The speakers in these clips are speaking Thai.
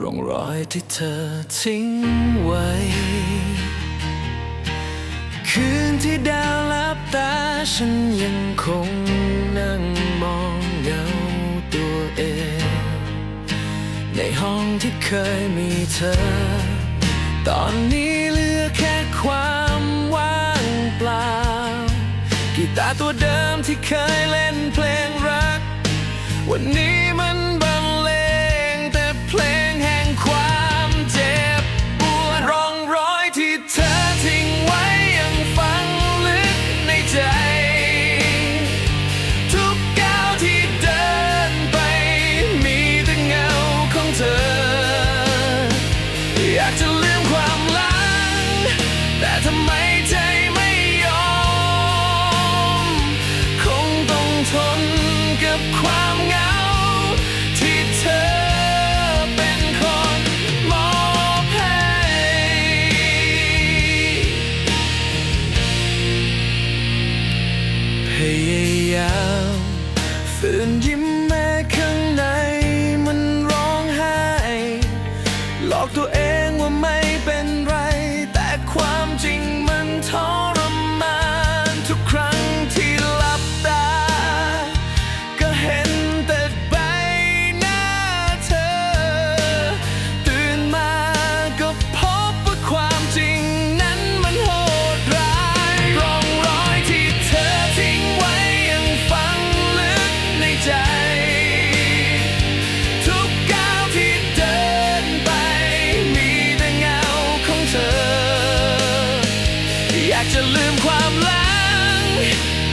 ร่องรอยที่เธอทิ้งไว้ คืนที่ดาวลับตาฉันยังคงนั่งมองเงาตัวเอง ในห้องที่เคยมีเธอ ตอนนี้เหลือแค่ความว่างเปล่า กีตาร์ตัวเดิมที่เคยเล่นเพลงรัก วันนี้ ทำไมใจไม่ยอม คงต้องทนกับความเหงา ที่เธอเป็นคนมอบให้พยายามฝืนยิ้มแม้ข้างในมันร้องไห้ หลอกตัวเอง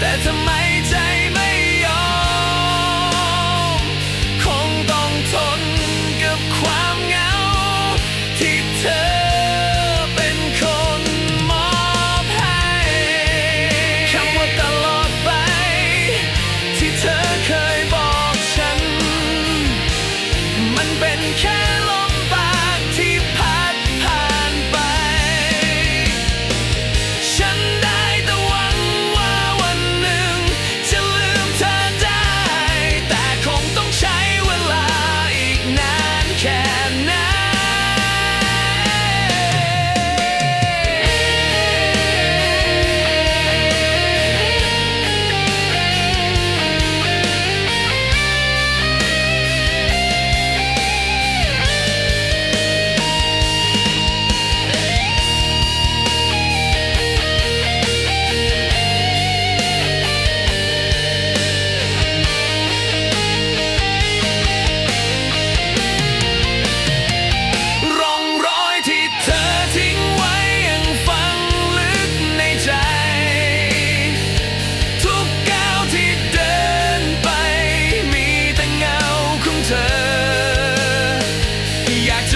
แต่ทำไมใจไม่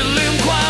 灵魂